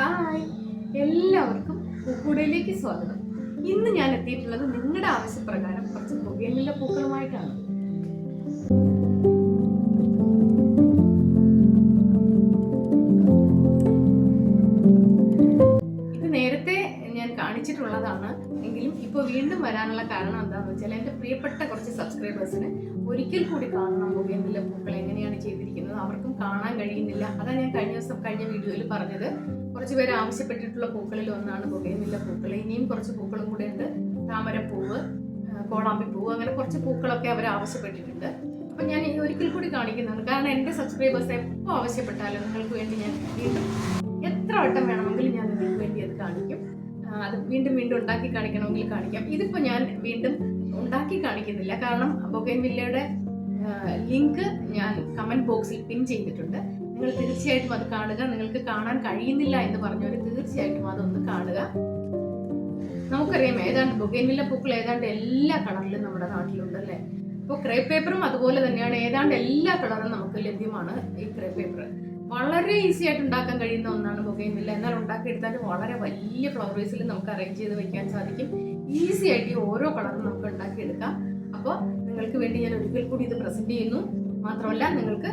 Hi. എല്ലാവർക്കും പൂക്കൂടയിലേക്ക് സ്വാഗതം. ഇന്ന് ഞാൻ എത്തിയിട്ടുള്ളത് നിങ്ങളുടെ ആവശ്യപ്രകാരം കുറച്ച് പുകയിലുള്ള പൂക്കളുമായിട്ടാണ്. ഇത് നേരത്തെ ഞാൻ കാണിച്ചിട്ടുള്ളതാണ്. എങ്കിലും ഇപ്പോൾ വീണ്ടും വരാനുള്ള കാരണം എന്താണെന്ന് വെച്ചാൽ എന്റെ പ്രിയപ്പെട്ട കുറച്ച് സബ്സ്ക്രൈബേഴ്സിന് ഒരിക്കൽ കൂടി കാണണം പുകയിലുള്ള ചെയ്തിരിക്കുന്നത് അവർക്കും കാണാൻ കഴിയുന്നില്ല. അതാണ് ഞാൻ കഴിഞ്ഞ ദിവസം കഴിഞ്ഞ വീഡിയോയിൽ പറഞ്ഞത്. കുറച്ച് പേര് ആവശ്യപ്പെട്ടിട്ടുള്ള പൂക്കളിൽ ഒന്നാണ് പുകയുന്നില്ല പൂക്കൾ. ഇനിയും കുറച്ച് പൂക്കളും കൂടെ ഉണ്ട്. താമരപ്പൂവ് കോളാമ്പി പൂവ് അങ്ങനെ കുറച്ച് പൂക്കളൊക്കെ അവർ ആവശ്യപ്പെട്ടിട്ടുണ്ട്. അപ്പം ഞാൻ ഒരിക്കൽ കൂടി കാണിക്കുന്നതാണ് കാരണം എന്റെ സബ്സ്ക്രൈബേഴ്സ് എപ്പോൾ ആവശ്യപ്പെട്ടാലും നിങ്ങൾക്ക് വേണ്ടി ഞാൻ വീണ്ടും എത്ര വട്ടം വേണമെങ്കിലും ഞാൻ നിങ്ങൾക്ക് വേണ്ടി അത് കാണിക്കും. അത് വീണ്ടും വീണ്ടും ഉണ്ടാക്കി കാണിക്കണമെങ്കിൽ കാണിക്കാം. ഇതിപ്പോൾ ഞാൻ വീണ്ടും ഉണ്ടാക്കി കാണിക്കുന്നില്ല. കാരണം ബൊഗൈൻ വില്ലയുടെ ലിങ്ക് ഞാൻ കമന്റ് ബോക്സിൽ പിൻ ചെയ്തിട്ടുണ്ട്. നിങ്ങൾ തീർച്ചയായിട്ടും അത് കാണുക. നിങ്ങൾക്ക് കാണാൻ കഴിയുന്നില്ല എന്ന് പറഞ്ഞവർ തീർച്ചയായിട്ടും അതൊന്ന് കാണുക. നമുക്കറിയാം ഏതാണ്ട് ബൊഗൈൻവില്ല പൂക്കൾ ഏതാണ്ട് എല്ലാ കളറിലും നമ്മുടെ നാട്ടിലുണ്ട് അല്ലേ? അപ്പോൾ ക്രേ പേപ്പറും അതുപോലെ തന്നെയാണ്. ഏതാണ്ട് എല്ലാ കളറും നമുക്ക് ലഭ്യമാണ് ഈ ക്രേ പേപ്പർ വളരെ ഈസി ആയിട്ട് ഉണ്ടാക്കാൻ കഴിയുന്ന ഒന്നാണ് ബൊഗൈൻവില്ല. എന്നാൽ ഉണ്ടാക്കിയെടുത്താൽ വളരെ വലിയ ഫ്ലവറേസിൽ നമുക്ക് അറേഞ്ച് ചെയ്ത് വെക്കാൻ സാധിക്കും. ഈസി ആയിട്ട് ഈ ഓരോ കളറും നമുക്ക് ഉണ്ടാക്കിയെടുക്കാം. അപ്പോൾ നിങ്ങൾക്ക് വേണ്ടി ഞാൻ ഒരിക്കൽ കൂടി ഇത് പ്രസന്റ് ചെയ്യുന്നു. മാത്രമല്ല നിങ്ങൾക്ക്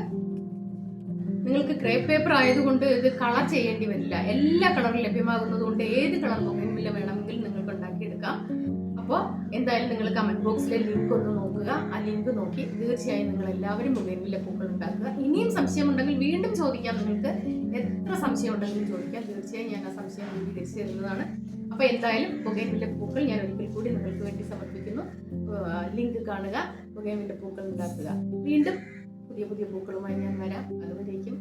നിങ്ങൾക്ക് ക്രേപ്പ് പേപ്പർ ആയതുകൊണ്ട് ഇത് കളർ ചെയ്യേണ്ടി വരില്ല. എല്ലാ കളറും ലഭ്യമാകുന്നത് കൊണ്ട് ഏത് കളർ ഉണ്ടാക്കിയെടുക്കാം അപ്പോൾ എന്തായാലും നിങ്ങൾ കമന്റ് ബോക്സിലെ ലിങ്ക് ഒന്ന് നോക്കുക. ആ ലിങ്ക് നോക്കി തീർച്ചയായും നിങ്ങൾ എല്ലാവരും മുഖേനയിലെ പൂക്കൾ ഉണ്ടാക്കുക. ഇനിയും സംശയമുണ്ടെങ്കിൽ വീണ്ടും ചോദിക്കാം നിങ്ങൾക്ക്. എത്ര സംശയം ഉണ്ടെങ്കിലും ചോദിക്കാം. തീർച്ചയായും ഞാൻ ആ സംശയം ദൂരീകരിച്ച് തരുന്നതാണ്. അപ്പോൾ എന്തായാലും ബൊഗൈൻവില്ല പൂക്കൾ ഞാൻ ഒരിക്കൽ കൂടി നിങ്ങൾക്ക് വേണ്ടി സമർപ്പിക്കുന്നു. ലിങ്ക് കാണുക ബൊഗൈൻവില്ല പൂക്കൾ ഉണ്ടാക്കുക. വീണ്ടും പുതിയ പുതിയ പൂക്കളുമായി ഞാൻ വരാം. അതുവരേക്കും